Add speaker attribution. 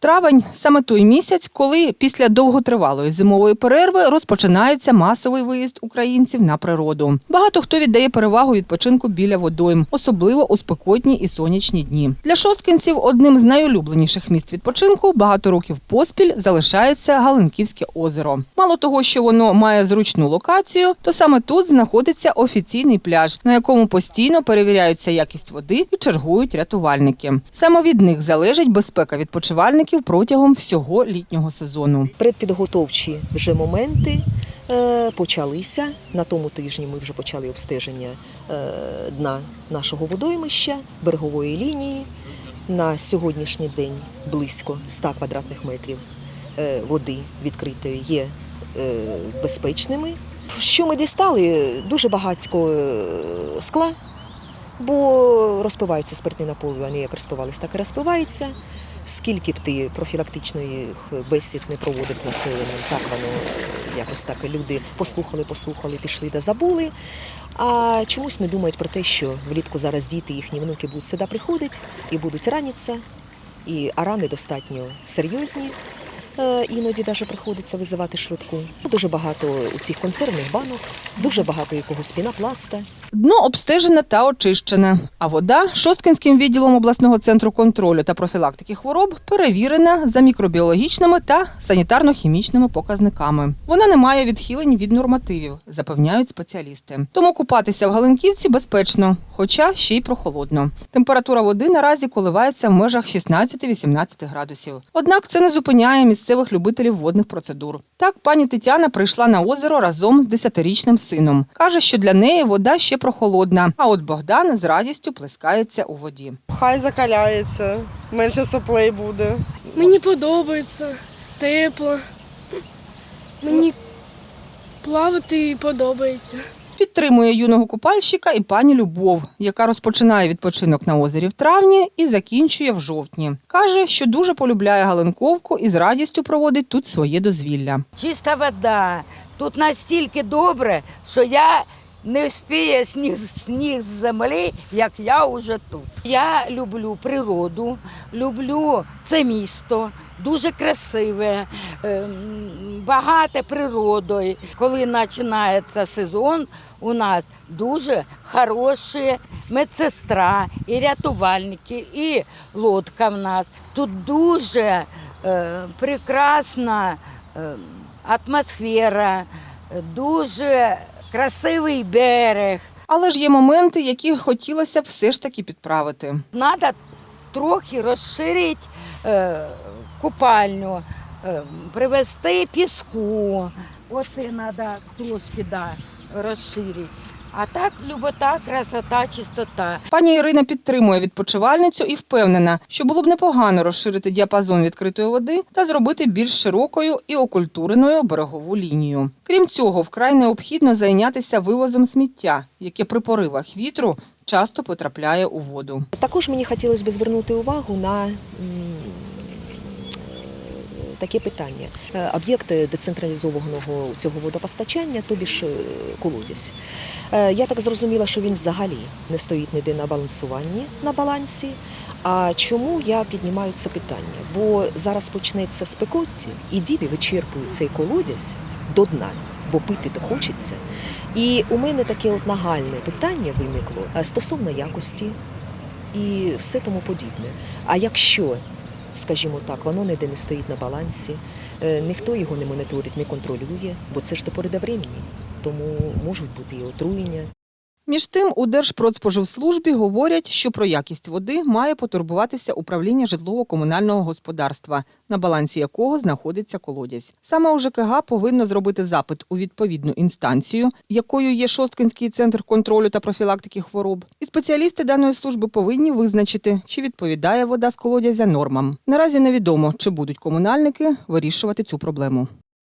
Speaker 1: Травень саме той місяць, коли після довготривалої зимової перерви розпочинається масовий виїзд українців на природу. Багато хто віддає перевагу відпочинку біля водойм, особливо у спекотні і сонячні дні. Для шосткинців одним з найулюбленіших місць відпочинку багато років поспіль залишається Галинківське озеро. Мало того, що воно має зручну локацію, то саме тут знаходиться офіційний пляж, на якому постійно перевіряються якість води і чергують рятувальники. Саме від них залежить безпека відпочивальників протягом всього літнього сезону.
Speaker 2: Предпідготовчі вже моменти е, почалися. На тому тижні ми вже почали обстеження е, дна нашого водоймища, берегової лінії. На сьогоднішній день близько 100 квадратних метрів е, води відкритої є безпечними. Що ми дістали? Дуже багатько скла, бо розпиваються спиртні напої, вони як розпивались, так і розпиваються. Скільки б ти профілактичної бесід не проводив з населенням, так воно якось так люди послухали, послухали, пішли да забули. А чомусь не думають про те, що влітку зараз діти, їхні внуки будуть сюди приходити і будуть ранитися. І, а рани достатньо серйозні. Е, Іноді навіть приходиться визивати швидку. Дуже багато у цих консервних банок, дуже багато якогось пінопласта.
Speaker 1: Дно обстежене та очищене, а вода Шосткинським відділом обласного центру контролю та профілактики хвороб перевірена за мікробіологічними та санітарно-хімічними показниками. Вона не має відхилень від нормативів, запевняють спеціалісти. Тому купатися в Галинківці безпечно, хоча ще й прохолодно. Температура води наразі коливається в межах 16-18 градусів. Однак це не зупиняє місцевих любителів водних процедур. Так пані Тетяна прийшла на озеро разом з 10-річним сином. Каже, що для неї вода ще прохолодна, а от Богдан з радістю плескається у воді.
Speaker 3: Хай закаляється, менше соплей буде.
Speaker 4: Мені подобається, тепло. Мені плавати подобається.
Speaker 1: Підтримує юного купальщика і пані Любов, яка розпочинає відпочинок на озері в травні і закінчує в жовтні. Каже, що дуже полюбляє Галинковку і з радістю проводить тут своє дозвілля.
Speaker 5: Чиста вода. Тут настільки добре, що я не вспію сніг, сніг з землі, як я вже тут. Я люблю природу, люблю це місто, дуже красиве, ем, багате природою. Коли починається сезон, у нас дуже хороші медсестра, і рятувальники, і лодка в нас. Тут дуже е, прекрасна е, атмосфера, дуже красивий берег.
Speaker 1: Але ж є моменти, які хотілося б все ж таки підправити.
Speaker 5: Треба трохи розширити е, купальню, е, привезти піску. Оце треба трошки да, розширити. А так любота, красота, чистота.
Speaker 1: Пані Ірина підтримує відпочивальницю і впевнена, що було б непогано розширити діапазон відкритої води та зробити більш широкою і окультуреною берегову лінію. Крім цього, вкрай необхідно зайнятися вивозом сміття, яке при поривах вітру часто потрапляє у воду.
Speaker 2: Також мені хотілося б звернути увагу на таке питання. Е, Об'єкт децентралізованого цього водопостачання, тобі ж е, колодязь. Е, Я так зрозуміла, що він взагалі не стоїть ніде на балансуванні на балансі. А чому я піднімаю це питання? Бо зараз почнеться спекотті, і діти вичерпують цей колодязь до дна, бо пити то хочеться. І у мене таке от нагальне питання виникло стосовно якості і все тому подібне. А якщо, скажімо так, воно ніде не стоїть на балансі, е, ніхто його не моніторить, не контролює, бо це ж до пори времени. Тому можуть бути і отруєння.
Speaker 1: Між тим, у Держпродспоживслужбі говорять, що про якість води має потурбуватися управління житлово-комунального господарства, на балансі якого знаходиться колодязь. Саме у ЖКГ повинно зробити запит у відповідну інстанцію, якою є Шосткинський центр контролю та профілактики хвороб. І спеціалісти даної служби повинні визначити, чи відповідає вода з колодязя нормам. Наразі невідомо, чи будуть комунальники вирішувати цю проблему.